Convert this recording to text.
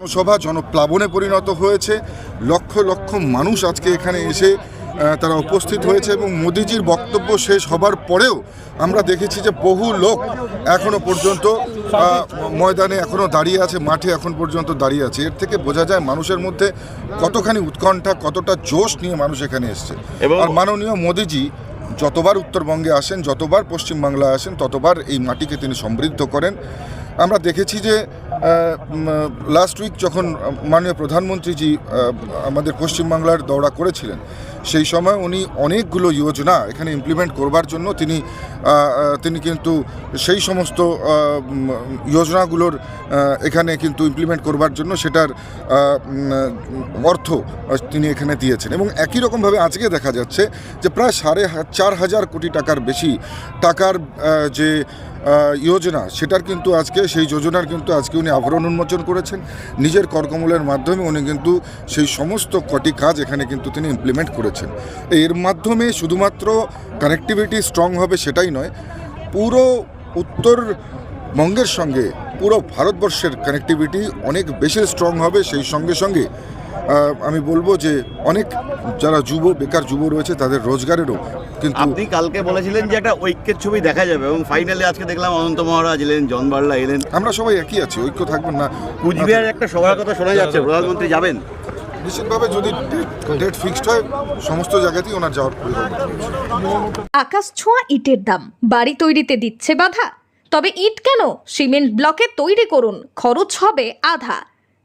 জনসভা জনপ্লাবনে পরিণত হয়েছে। লক্ষ লক্ষ মানুষ আজকে এখানে এসে তারা উপস্থিত হয়েছে এবং মোদিজির বক্তব্য শেষ হবার পরেও আমরা দেখেছি যে বহু লোক এখনও পর্যন্ত ময়দানে এখনও দাঁড়িয়ে আছে মাঠে এখন পর্যন্ত দাঁড়িয়ে আছে। এর থেকে বোঝা যায় মানুষের মধ্যে কতখানি উৎকণ্ঠা কতটা জোশ নিয়ে মানুষ এখানে এসছে। এবং- আর মাননীয় মোদিজি যতবার উত্তরবঙ্গে আসেন যতবার পশ্চিমবাংলায় আসেন ততবার এই মাটিকে তিনি সমৃদ্ধ করেন। আমরা দেখেছি যে লাস্ট উইক যখন মাননীয় প্রধানমন্ত্রীজি আমাদের পশ্চিমবাংলার দৌড়া করেছিলেন, সেই সময় উনি অনেকগুলো যোজনা এখানে ইমপ্লিমেন্ট করবার জন্য তিনি তিনি কিন্তু সেই সমস্ত যোজনাগুলোর এখানে কিন্তু ইমপ্লিমেন্ট করবার জন্য সেটার অর্থ তিনি এখানে দিয়েছেন। এবং একই রকমভাবে আজকে দেখা যাচ্ছে যে প্রায় সাড়ে চার হাজার কোটি টাকার বেশি টাকার যে যোজনা সেটার কিন্তু আজকে, সেই যোজনার কিন্তু আজকে উনি আবরণ উন্মোচন করেছেন। নিজের করকমলের মাধ্যমে উনি কিন্তু সেই সমস্ত কটি কাজ এখানে কিন্তু তিনি ইমপ্লিমেন্ট করেছেন। এর মাধ্যমে শুধুমাত্র কানেক্টিভিটি স্ট্রং হবে সেটাই নয়, পুরো উত্তরবঙ্গের সঙ্গে, পুরো ভারতবর্ষের কানেক্টিভিটি অনেক বেশি স্ট্রং হবে। সেই সঙ্গে সঙ্গে আমি বলব যে অনেক যারা যুব বেকার যুব রয়েছে তাদের রোজগারেরও কিন্তু আপনি কালকে বলেছিলেন যে একটা ঐক্যের ছবি দেখা যাবে এবং ফাইনালি আজকে দেখলাম অনন্ত মহারাজ এলেন জন বার্লা এলেন। আমরা সবাই একই আছি ঐক্য থাকবেন না। কুচবিহার একটা সভার কথা শোনা যাচ্ছে প্রধানমন্ত্রী যাবেন? নিশ্চিতভাবে যদি ডেট ফিক্সড হয় সমস্ত জায়গাতেই ওনার যাওয়ার পরিকল্পনা আকাশ ছোঁয়া ইটের দাম বাড়ি তৈরিতে দিচ্ছে বাধা। তবে ইট কেন? সিমেন্ট ব্লকে তৈরি করুন খরচ হবে আধা।